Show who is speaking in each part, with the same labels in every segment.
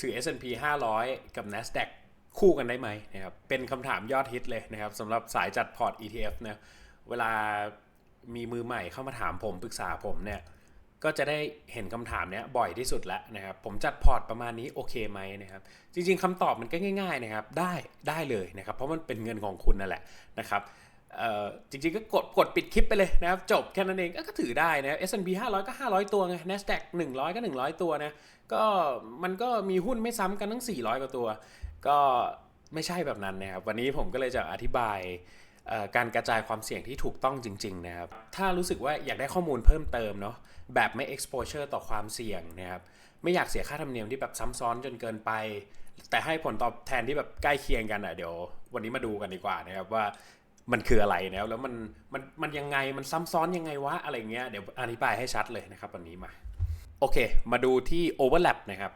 Speaker 1: ถือ S&P 500 กับ NASDAQ คู่กันได้ไหมนะครับเป็นคำถามยอดฮิตเลยนะครับสำหรับสายจัดพอร์ต ETF นะเวลามีมือใหม่เข้ามาถามผมปรึกษาผมเนี่ยก็จะได้เห็นคำถามเนี้ยบ่อยที่สุดแล้วนะครับ ผมจัดพอร์ตประมาณนี้โอเคไหมนะครับ จริงๆคำตอบมันก็ง่าย ๆนะครับ ได้ได้เลยนะครับ เพราะมันเป็นเงินของคุณนั่นแหละนะครับ จริงๆก็กดกดปิดคลิปไปเลยนะครับ จบแค่นั้นเองก็ถือได้นะ S&P 500 ก็ 500 ตัวไง NASDAQ 100 ก็ 100 ตัวนะก็มันก็มีหุ้นไม่ซ้ำกันทั้ง 400 กว่าตัว ก็ไม่ใช่แบบนั้นนะครับ วันนี้ผมก็เลยจะอธิบายการกระจายความเสี่ยงที่ถูกต้องจริง ๆ นะครับ ถ้ารู้สึกว่าอยากได้ข้อมูลเพิ่มเติมเนาะแบบไม่ exposure ต่อความเสี่ยงนะครับไม่อยากเสียค่าธรรมเนียมที่แบบซ้ำซ้อนจนเกินไป แต่ให้ผลตอบแทนที่แบบใกล้เคียงกันอะเดี๋ยว วันนี้มาดูกันดีกว่านะครับว่า มันคืออะไรนะครับแล้วมันมันมันยังไงมันซ้ำซ้อนยังไงวะอะไรเงี้ยเดี๋ยวอธิบายให้ชัดเลยนะครับวันนี้มา โอเค มาดูที่ overlap นะครับ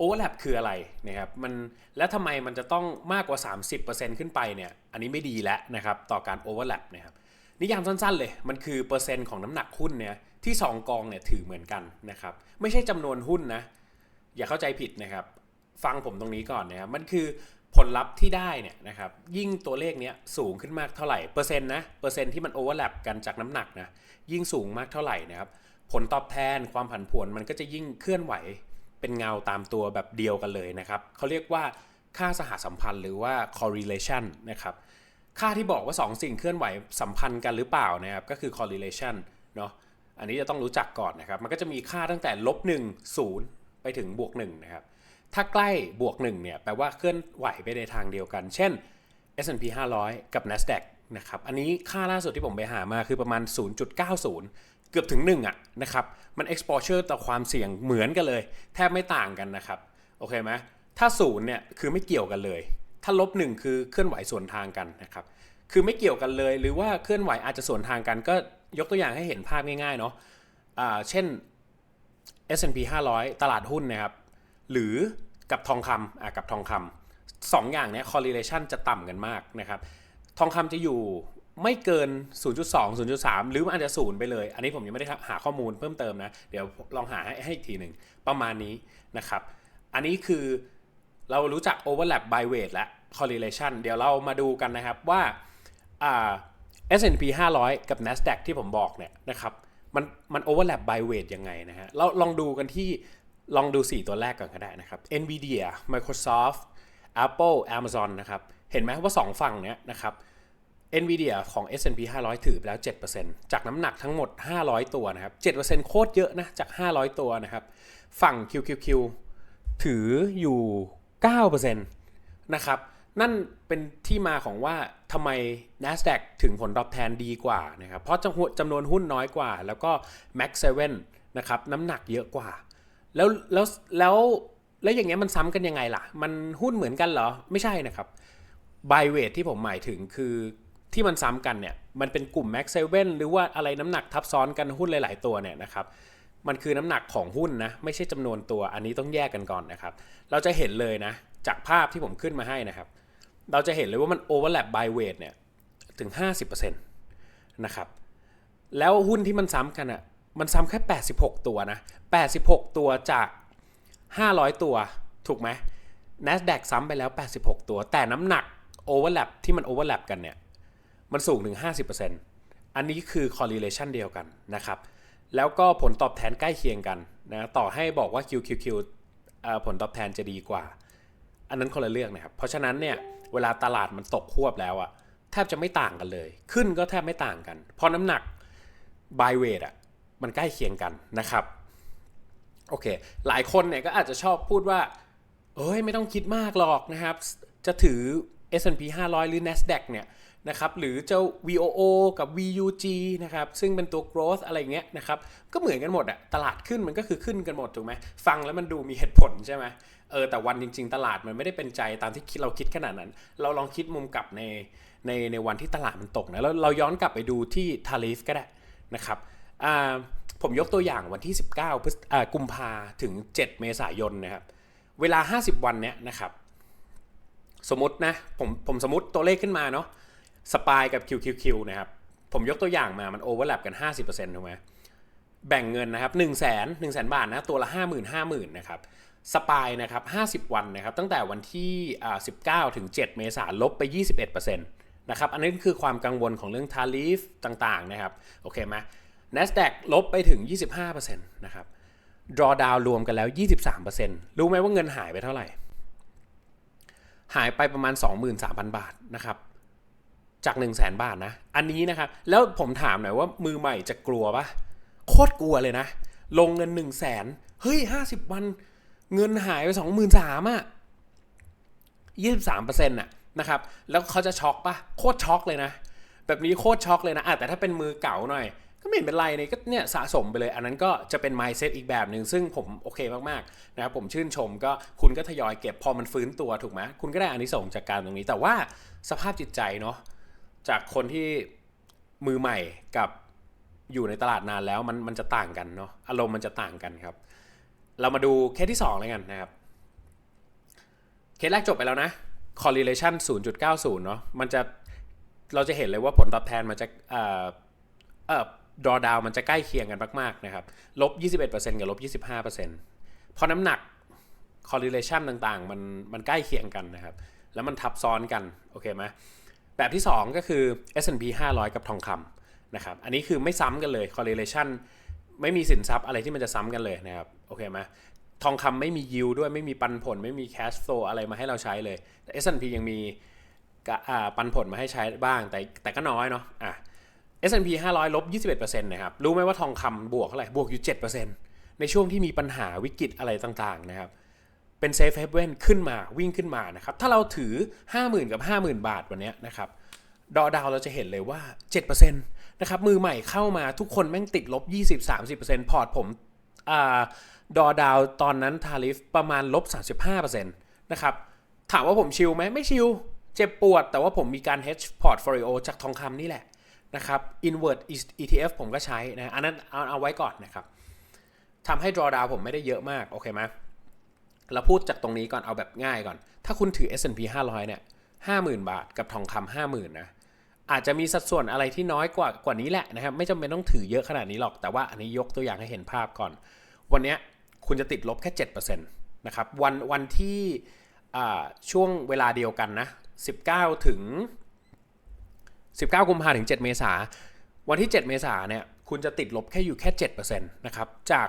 Speaker 1: overlap คืออะไรนะครับมันแล้วทำไมมันจะต้องมากกว่า 30%ขึ้นไปเนี่ยอันนี้ไม่ดีแล้วนะครับต่อการ overlap นะครับนิยามสั้นๆเลยมันคือเปอร์เซ็นต์ของน้ำหนักหุ้นเนี่ยที่ 2 กองเนี่ยถือเหมือนกันนะครับไม่ใช่จำนวนหุ้นนะอย่าเข้าใจผิดนะครับ ฟังผมตรงนี้ก่อนนะครับมันคือ ผลลัพธ์ที่ได้เนี่ยนะครับยิ่งตัวเลขเนี้ยสูงขึ้นมากเท่าไหร่เปอร์เซ็นต์นะเปอร์เซ็นต์ที่มันโอเวอร์แลปกันจากน้ำหนักนะยิ่งสูงมากเท่าไหร่นะครับผลตอบแทนความผันผวนมันก็จะยิ่งเคลื่อนไหวเป็นเงาตามตัวแบบเดียวกันเลยนะครับเขาเรียกว่าค่าสหสัมพันธ์หรือว่า correlation นะครับค่าที่บอกว่า 2 สิ่งเคลื่อนไหวสัมพันธ์กันหรือเปล่านะครับก็คือ correlation เนาะอันนี้จะต้องรู้จักก่อนนะครับ มันก็จะมีค่าตั้งแต่ลบ1 0 ไปถึงบวก1นะครับ ถ้าใกล้บวก1เนี่ยแปลว่าเคลื่อนไหวไปในทางเดียวกัน เช่น S&P 500 กับ NASDAQ นะครับอันนี้ค่าล่าสุดที่ผมไปหามาคือประมาณ 0.90 เกือบถึง 1 อะนะครับมัน exposure ต่อความเสี่ยงเหมือนกันเลย แทบไม่ต่างกันนะครับโอเคไหมถ้า0เนี่ยคือไม่เกี่ยวกันเลย ถ้าลบ1คือเคลื่อนไหวสวนทางกันนะครับคือไม่เกี่ยวกันเลย หรือว่าเคลื่อนไหวอาจจะสวนทางกัน ก็ยกตัวอย่างให้เห็นภาพง่ายๆเนาะอ่าเช่น S&P 500 ตลาดหุ้นนะครับ หรือกับทองคำอะกับทองคำสองอย่างเนี้ย correlation จะต่ำกันมากนะครับ ทองคำจะอยู่ไม่เกิน 0.2 0.3 หรือมันอาจจะศูนย์ไปเลย อันนี้ผมยังไม่ได้หาข้อมูลเพิ่มเติมนะ เดี๋ยวลองหาให้ให้อีกทีหนึ่งประมาณนี้นะครับ อันนี้คือเรารู้จัก overlap by weight และ correlation เดี๋ยวเรามาดูกันนะครับว่าอ่า S&P 500 กับ NASDAQ ที่ผมบอกเนี่ยนะครับ มันมัน overlap by weight ยังไงนะฮะ เราลองดูกันที่ ลองดู 4 ตัวแรกก่อนก็ได้นะครับ NVIDIA Microsoft Apple Amazon นะครับ เห็นไหมว่า 2 ฝั่งเนี้ยนะครับ NVIDIA ของ S&P 500 ถือไปแล้ว 7%จากน้ำหนักทั้งหมด 500 ตัวนะครับ 7%โคตรเยอะนะ จาก 500 ตัวนะครับ ฝั่ง QQQ ถืออยู่ 9%นะครับ นั่นเป็นที่มาของว่าทำไม NASDAQ ถึงผลตอบแทนดีกว่านะครับ เพราะจำนวนจำนวนหุ้นน้อยกว่า แล้วก็ Max 7นะครับ น้ำหนักเยอะกว่า แล้วแล้วแล้วแล้วอย่างเงี้ยมันซ้ำกันยังไงล่ะ มันหุ้นเหมือนกันเหรอ ไม่ใช่นะครับบ y เวทที่ผมหมายถึงคือที่มันซ้ำกันเนี่ย มันเป็นกลุ่ม Max 7หรือว่าอะไรน้ำหนักทับซ้อนกันหุ้นหลาย ๆ ตัวเนี่ยนะครับ มันคือน้ำหนักของหุ้นนะ ไม่ใช่จำนวนตัว อันนี้ต้องแยกกันก่อนนะครับ เราจะเห็นเลยนะ จากภาพที่ผมขึ้นมาให้นะครับ เราจะเห็นเลยว่ามัน overlap by weight เนี่ยถึง 50%นะครับ แล้วหุ้นที่มันซ้ำกันอะ่ะ มันซ้ำแค่ 86 ตัวนะ 86 ตัวจาก 500 ตัว ถูกไหม NASDAQ ซ้ำไปแล้ว 86 ตัว แต่น้ำหนัก overlap ที่มัน overlap กันเนี่ย มันสูงถึง 50%อันนี้คือ correlation เดียวกันนะครับ แล้วก็ผลตอบแทนใกล้เคียงกันนะ ต่อให้บอกว่า QQQ ผลตอบแทนจะดีกว่า อันนั้นคนละเรื่องนะครับ เพราะฉะนั้นเนี่ย เวลาตลาดมันตกควบแล้วอะแทบจะไม่ต่างกันเลย ขึ้นก็แทบไม่ต่างกัน เพราะน้ำหนัก by weight อะ มันใกล้เคียงกันนะครับโอเคหลายคนเนี่ยก็อาจจะชอบพูดว่าเอ้ยไม่ต้องคิดมากหรอกนะครับ จะถือ S&P 500 หรือ NASDAQ เนี่ยนะครับหรือเจ้า VOO กับ VUG นะครับซึ่งเป็นตัว growth อะไรเงี้ยนะครับก็เหมือนกันหมดอะตลาดขึ้นมันก็คือขึ้นกันหมดถูกไหมฟังแล้วมันดูมีเหตุผลใช่ไหมเออแต่วันจริง ๆ ตลาดมันไม่ได้เป็นใจตามที่คิดเราคิดขนาดนั้น เราลองคิดมุมกลับในในในวันที่ตลาดมันตกนะแล้วเราย้อนกลับไปดูที่ทาริฟก็ได้นะครับ ผมยกตัวอย่างวันที่ 19พฤษอ่ากุมภาถึง 7 เมษายนนะครับ เวลา 50 วันเนี้ยนะครับ สมมตินะผมผมสมมติตัวเลขขึ้นมาเนาะสปายกับ QQQ นะครับ ผมยกตัวอย่างมามันโอเวอร์แลปกัน 50%ถูกไหมแบ่งเงินนะครับ1 0 0 0 0 0 1 0 0 0 0 บาทนะตัวละ 50,000 50,000นะครับสปายนะครับ50 วันนะครับ ตั้งแต่วันที่19ถึง 7 เมษายนลบไป 21%นะครับ อันนี้คือความกังวลของเรื่องทาริฟต่างๆนะครับ โอเคไหม NASDAQ ลบไปถึง 25%นะครับ drawdown รวมกันแล้ว 23%รู้ไหมว่าเงินหายไปเท่าไหร่ หายไปประมาณ 23,000 บาทนะครับ จาก 1 0 0 0 0แบาทนะ อันนี้นะครับ แล้วผมถามหน่อยว่ามือใหม่จะกลัวปะโคตรกลัวเลยนะ ลงเงิน 1 0 0 0 0แสนเฮ้ย 50 วัน เงินหายไป 23,000อะ23%อน่ะนะครับ แล้วเขาจะช็อกปะโคตรช็อกเลยนะ แบบนี้โคตรช็อกเลยนะอะแต่ถ้าเป็นมือเก่าหน่อย ก็ไม่เป็นไรเนี่ยก็เนี่ยสะสมไปเลย อันนั้นก็จะเป็น mindset อีกแบบหนึ่งซึ่งผมโอเคมากๆนะครับผมชื่นชมก็คุณก็ทยอยเก็บพอมันฟื้นตัวถูกไหมคุณก็ได้อานิสงส์จากการตรงนี้ แต่ว่าสภาพจิตใจเนาะจากคนที่มือใหม่กับอยู่ในตลาดนานแล้วมันมันจะต่างกันเนาะอารมณ์มันจะต่างกันครับ เรามาดูเคสที่2เลยกันนะครับเคสแรกจบไปแล้วนะ correlation 0.90 เนาะมันจะเราจะเห็นเลยว่าผลตอบแทนมันจะเอ่อเอ่อ drawdown มันจะใกล้เคียงกันมากๆนะครับลบ 21%กับลบ 25%เพราะน้ำหนัก correlation ต่างๆ มันมันใกล้เคียงกันนะครับ แล้วมันทับซ้อนกัน โอเคไหมแบบที่ 2 ก็คือ S&P 500 กับทองคำนะครับ อันนี้คือไม่ซ้ำกันเลย correlation ไม่มีสินทรัพย์อะไรที่มันจะซ้ำกันเลยนะครับ โอเคไหมทองคำไม่มียิวด้วยไม่มีปันผล ไม่มี cash flow อะไรมาให้เราใช้เลยแต่ S&P ยังมีปันผลมาให้ใช้บ้างแต่แต่ก็น้อยเนาะอะ S&P 500 ลบ 21%นะครับ รู้ไหมว่าทองคำบวกเท่าไหร่ บวกอยู่ 7%ในช่วงที่มีปัญหาวิกฤตอะไรต่างๆนะครับ เป็นเซฟเฮเว่นขึ้นมาวิ่งขึ้นมานะครับ ถ้าเราถือ 50,000 กับ 50,000 บาทวันนี้นะครับ ดอดาวเราจะเห็นเลยว่า 7%นะครับ มือใหม่เข้ามาทุกคนแม่งติดลบ 20-30%พอร์ตผมอดอดาวตอนนั้นทาริฟประมาณลบ 35%นะครับ ถามว่าผมชิลไหมไม่ชิล เจ็บปวด แต่ว่าผมมีการ hedge portfolio จากทองคำนี่แหละ นะครับ invert ETF ผมก็ใช้นะอันนั้นเอาเอาไว้ก่อนนะครับทำให้ drawdown ผมไม่ได้เยอะมาก โอเคไหมเราพูดจากตรงนี้ก่อนเอาแบบง่ายก่อน ถ้าคุณถือ S&P 500 เนี่ย 50,000 บาทกับทองคำ50,000 นะ อาจจะมีสัดส่วนอะไรที่น้อยกว่ากว่านี้แหละนะครับ ไม่จำเป็นต้องถือเยอะขนาดนี้หรอก แต่ว่าอันนี้ยกตัวอย่างให้เห็นภาพก่อน วันเนี้ยคุณจะติดลบแค่ 7%นะครับ วันวันที่ช่วงเวลาเดียวกันนะ 19 ถึง 19 กุมภาถึง 7 เมษา วันที่ 7 เมษาเนี่ยคุณจะติดลบแค่อยู่แค่7%นะครับจาก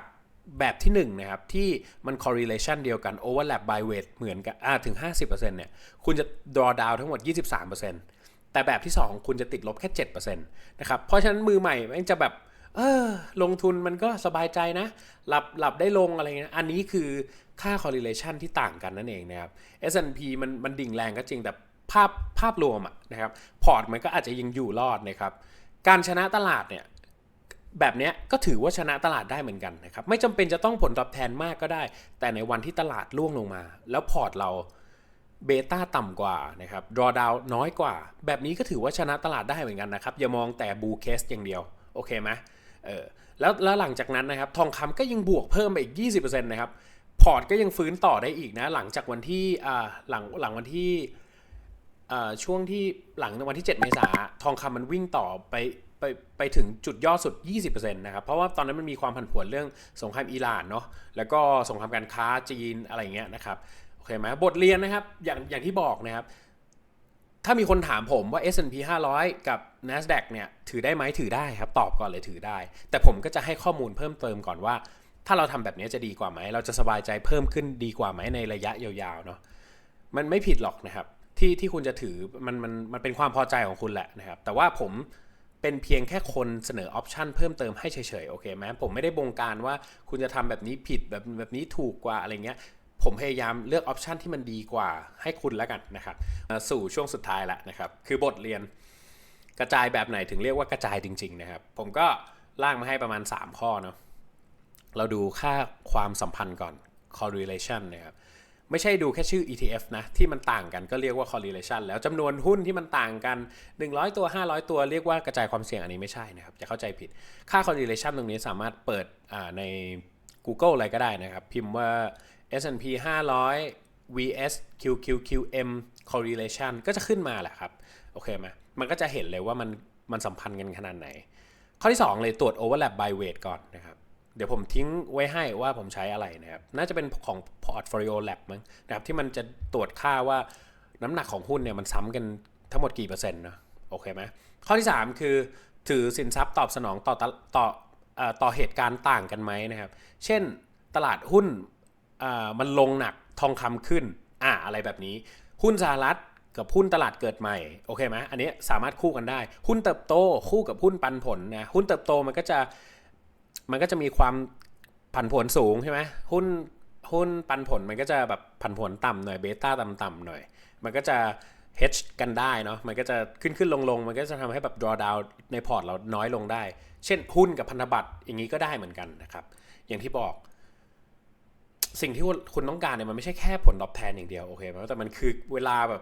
Speaker 1: แบบที่1นะครับที่มัน correlation เดียวกัน overlap by weight เหมือนกันถึง 50%เนี่ยคุณจะ draw down ทั้งหมด 23%แต่แบบที่ 2 คุณจะติดลบแค่7%นะครับเพราะฉะนั้นมือใหม่มันจะแบบเออลงทุนมันก็สบายใจนะ หลับหลับได้ลงอะไรเงี้ยอันนี้คือค่า correlation ที่ต่างกันนั่นเองนะครับ S&P มันมันดิ่งแรงก็จริงแต่ ภาพภาพรวมนะครับพอร์ตมันก็อาจจะยังอยู่รอดนะครับการชนะตลาดเนี่ยแบบนี้ก็ถือว่าชนะตลาดได้เหมือนกันนะครับไม่จำเป็นจะต้องผลตอบแทนมากก็ได้ แต่ในวันที่ตลาดล่วงลงมา แล้วพอร์ตเราเบต้าต่ำกว่านะครับ drawdown น้อยกว่า แบบนี้ก็ถือว่าชนะตลาดได้เหมือนกันนะครับ อย่ามองแต่บูเคสอย่างเดียว โอเคไหมเออแล้วแล้วหลังจากนั้นนะครับ ทองคำก็ยังบวกเพิ่มไปอีก 20%นะครับ พอร์ตก็ยังฟื้นต่อได้อีกนะ หลังจากวันที่อ่าหลังหลังวันที่ ช่วงที่หลังวันที่ 7 เมษาทองคำมันวิ่งต่อไปไปไปถึงจุดยอดสุด 20%นะครับ เพราะว่าตอนนั้นมันมีความผันผวนเรื่องสงครามอิหร่านเนาะ แล้วก็สงครามการค้าจีนอะไรเงี้ยนะครับ โอเคไหมบทเรียนนะครับ อย่างอย่างที่บอกนะครับ ถ้ามีคนถามผมว่า S&P 500 กับ NASDAQ เนี่ย ถือได้ไหมถือได้ครับ ตอบก่อนเลยถือได้ แต่ผมก็จะให้ข้อมูลเพิ่มเติมก่อนว่า ถ้าเราทำแบบนี้จะดีกว่าไหม เราจะสบายใจเพิ่มขึ้นดีกว่าไหมในระยะยาวๆเนาะ มันไม่ผิดหรอกนะครับ ที่ที่คุณจะถือมันมันมันเป็นความพอใจของคุณแหละนะครับ แต่ว่าผมเป็นเพียงแค่คนเสนอออปชันเพิ่มเติมให้เฉยๆโอเคไหมผมไม่ได้บงการว่าคุณจะทำแบบนี้ผิดแบบแบบนี้ถูกกว่าอะไรเงี้ยผมพยายามเลือกออปชันที่มันดีกว่าให้คุณแล้วกันนะครับสู่ช่วงสุดท้ายล้วนะครับ คือบทเรียนกระจายแบบไหนถึงเรียกว่ากระจายจริง ๆ นะครับ ผมก็ล่างมาให้ประมาณ 3 ข้อเนาะเราดูค่าความสัมพันธ์ก่อน correlation นะครับ ไม่ใช่ดูแค่ชื่อ ETF นะ ที่มันต่างกันก็เรียกว่า correlation แล้วจำนวนหุ้นที่มันต่างกัน 100 ตัว 500 ตัวเรียกว่ากระจายความเสี่ยงอันนี้ไม่ใช่นะครับจะเข้าใจผิดค่า correlation ตรงนี้สามารถเปิดใน Google อะไรก็ได้นะครับ พิมพ์ว่า S&P 500 vs QQQM correlation ก็จะขึ้นมาแหละครับ โอเคไหมมันก็จะเห็นเลยว่ามันมันสัมพันธ์กันขนาดไหน ข้อที่ 2 เลยตรวจ overlap by weight ก่อนนะครับ ดี๋ยวผมทิ้งไว้ให้ว่าผมใช้อะไรนะครับ น่าจะเป็นของ Portfolio Lab มั้งนะครับที่มันจะตรวจค่าว่าน้ำหนักของหุ้นเนี่ยมันซ้ำกันทั้งหมดกี่เปอร์เซ็นต์นะโอเคไหมข้อที่ 3 คือถือสินทรัพย์ตอบสนองต่อตะต่อเอ่อต่อเหตุการณ์ต่างกันไหมนะครับ เช่นตลาดหุ้นอ่ามันลงหนักทองคำขึ้นอ่าอะไรแบบนี้ หุ้นสหรัฐกับหุ้นตลาดเกิดใหม่โอเคไหมอันนี้สามารถคู่กันได้ หุ้นเติบโตคู่กับหุ้นปันผลนะหุ้นเติบโตมันก็จะ มันก็จะมีความผันผวนสูงใช่ไหมหุ้นหุ้นปันผลมันก็จะแบบผันผวนต่ำหน่อยเบต้าต่ำๆหน่อย มันก็จะ hedge กันได้เนาะมันก็จะขึ้นขึ้นลงลงมันก็จะทำให้แบบ draw down ในพอร์ตเราน้อยลงได้ เช่นหุ้นกับพันธบัตรอย่างนี้ก็ได้เหมือนกันนะครับ อย่างที่บอก สิ่งที่คุณต้องการเนี่ยมันไม่ใช่แค่ผลตอบแทนอย่างเดียวโอเคไหมแต่มันคือเวลาแบบ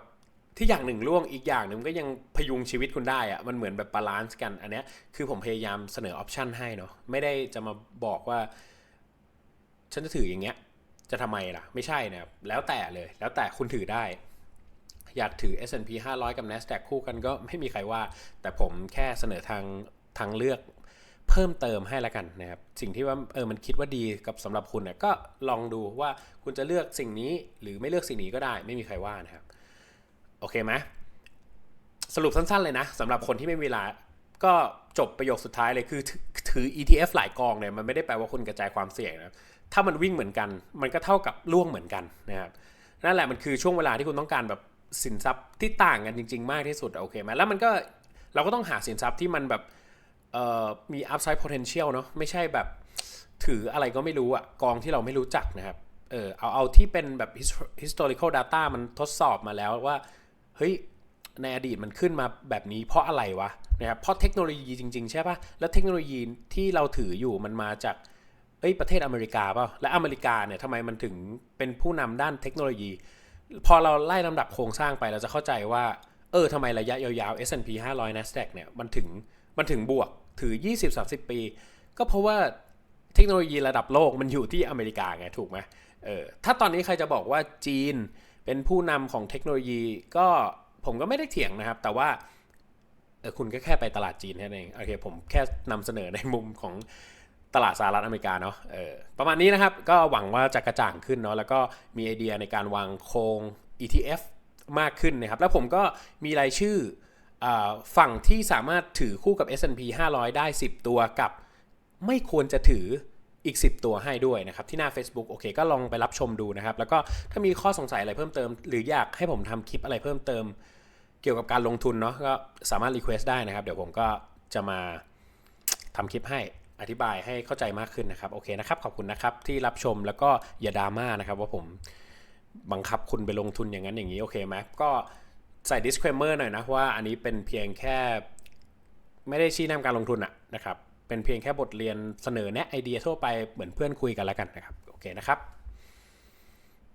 Speaker 1: ที่อย่างหนึ่งล่วงอีกอย่างหนึ่งก็ยังพยุงชีวิตคุณได้อะมันเหมือนแบบบาลานซ์กัน อันเนี้ยคือผมพยายามเสนอออปชันให้เนาะไม่ได้จะมาบอกว่า ฉันจะถืออย่างเงี้ย จะทำไมล่ะ ไม่ใช่นะแล้วแต่เลย แล้วแต่คุณถือได้ อยากถือ S&P 500 กับ NASDAQ คู่กันก็ไม่มีใครว่า แต่ผมแค่เสนอทางทางเลือกเพิ่มเติมให้ละกันนะครับ สิ่งที่ว่าเออมันคิดว่าดีกับสำหรับคุณเนี่ยก็ลองดูว่าคุณจะเลือกสิ่งนี้หรือไม่เลือกสิ่งนี้ก็ได้ ไม่มีใครว่านะครับ โอเคไหมสรุปสั้นๆเลยนะสำหรับคนที่ไม่มีเวลาก็จบประโยคสุดท้ายเลยคือถือ ETF หลายกองเนี่ยมันไม่ได้แปลว่าคุณกระจายความเสี่ยงนะถ้ามันวิ่งเหมือนกัน มันก็เท่ากับล่วงเหมือนกันนะครับนั่นแหละมันคือช่วงเวลาที่คุณต้องการแบบสินทรัพย์ที่ต่างกันจริง ๆ มากที่สุดโอเคไหมแล้วมันก็เราก็ต้องหาสินทรัพย์ที่มันแบบเอ่อมี upside potential เนาะไม่ใช่แบบถืออะไรก็ไม่รู้อะกองที่เราไม่รู้จักนะครับเออเอาเอาที่เป็นแบบ historical data มันทดสอบมาแล้วว่า เฮ้ยในอดีตมันขึ้นมาแบบนี้เพราะอะไรวะนะครับเพราะเทคโนโลยีจริงๆ ใช่ปะแล้วเทคโนโลยีที่เราถืออยู่มันมาจากเอ้ยประเทศอเมริกาเปล่าและอเมริกาเนี่ยทำไมมันถึงเป็นผู้นำด้านเทคโนโลยี พอเราไล่ลำดับโครงสร้างไปเราจะเข้าใจว่า เออทำไมระยะยาวๆ S&P 500 NASDAQ เนี่ยมันถึงมันถึงบวกถือ 20-30 ปี ก็เพราะว่าเทคโนโลยีระดับโลกมันอยู่ที่อเมริกาไงถูกไหมเออถ้าตอนนี้ใครจะบอกว่าจีน เป็นผู้นำของเทคโนโลยีก็ผมก็ไม่ได้เถียงนะครับ แต่ว่าเออคุณก็แค่ไปตลาดจีนแค่นั้นเองโอเคผมแค่นำเสนอในมุมของตลาดสหรัฐอเมริกาเนาะเออประมาณนี้นะครับ ก็หวังว่าจะกระจ่างขึ้นเนาะแล้วก็มีไอเดียในการวางโครง ETF มากขึ้นนะครับ แล้วผมก็มีรายชื่ออฝั่งที่สามารถถือคู่กับ S&P 500 ได้ 10 ตัวกับ ไม่ควรจะถือ อีก 10 ตัวให้ด้วยนะครับ ที่หน้า Facebook โอเคก็ลองไปรับชมดูนะครับ แล้วก็ถ้ามีข้อสงสัยอะไรเพิ่มเติม หรืออยากให้ผมทำคลิปอะไรเพิ่มเติม เกี่ยวกับการลงทุนเนาะก็สามารถรีเควสได้นะครับ เดี๋ยวผมก็จะมาทำคลิปให้อธิบายให้เข้าใจมากขึ้นนะครับโอเคนะครับ ขอบคุณนะครับที่รับชมแล้วก็อย่าดราม่านะครับ ว่าผมบังคับคุณไปลงทุนอย่างนั้นอย่างนี้โอเคไหมก็ใส่ disclaimer หน่อยนะว่าอันนี้เป็นเพียงแค่ไม่ได้ชี้นำการลงทุนอะนะครับ เป็นเพียงแค่บทเรียนเสนอแนะไอเดียทั่วไปเหมือนเพื่อนคุยกันแล้วกันนะครับ โอเคนะครับ